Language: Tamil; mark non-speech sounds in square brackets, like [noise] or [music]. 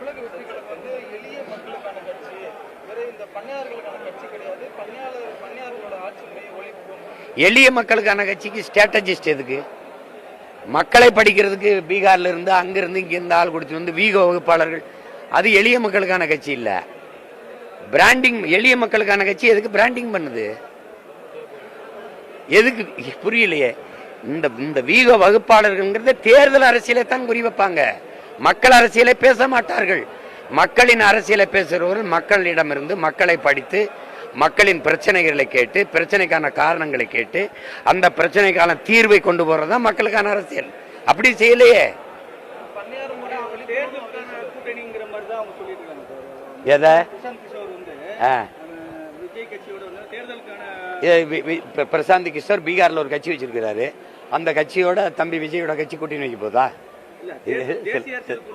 தமிழக வெற்றி கழகம் வந்து எளிய மக்களுக்கான கட்சி வேற இந்த பண்ணையார்களுக்கான கட்சி கிடையாது. பண்ணையாளர் பண்ணையார்களோட ஆட்சி முறையை ஒழிப்போம் எளிய மக்களுக்கான கட்சிக்கு ஸ்ட்ராட்டஜிஸ்ட் எதுக்கு? மக்களை படிக்கிறதுக்கு பீகார்ல இருந்து அங்கிருந்து இங்க இருந்து ஆள் கொடுத்து வந்து வீக வகுப்பாளர்கள். அது எளிய மக்களுக்கான கட்சி இல்ல. பிராண்டிங் எளிய மக்களுக்கான கட்சி எதுக்கு பிராண்டிங் பண்ணுது? எதுக்கு? புரியலையே. இந்த இந்த வீக வகுப்பாளர்கள்ங்கிறத தேர்தல் அரசியலை தான் குறி வைப்பாங்க. மக்கள் அரசியலை பேச மாட்டார்கள். மக்களின் அரசியலை பேசுகிறவர்கள் மக்களிடமிருந்து மக்களை படித்து மக்களின் பிரச்சனைகளை கேட்டு பிரச்சனைக்கான காரணங்களை கேட்டு அந்த பிரச்சனைக்கான தீர்வை கொண்டு போகிறது தான் மக்களுக்கான அரசியல். அப்படி செய்யலையே. எதை? பிரசாந்த் கிஷோர் ஆ. வி- கிஷோர் பீகார்ல ஒரு கட்சி வச்சிருக்கிறாரு. அந்த கட்சியோட தம்பி விஜயோட கட்சி கூட்டின்னு வைக்க போதா? இல்ல, [laughs] தேசிய அரசியல்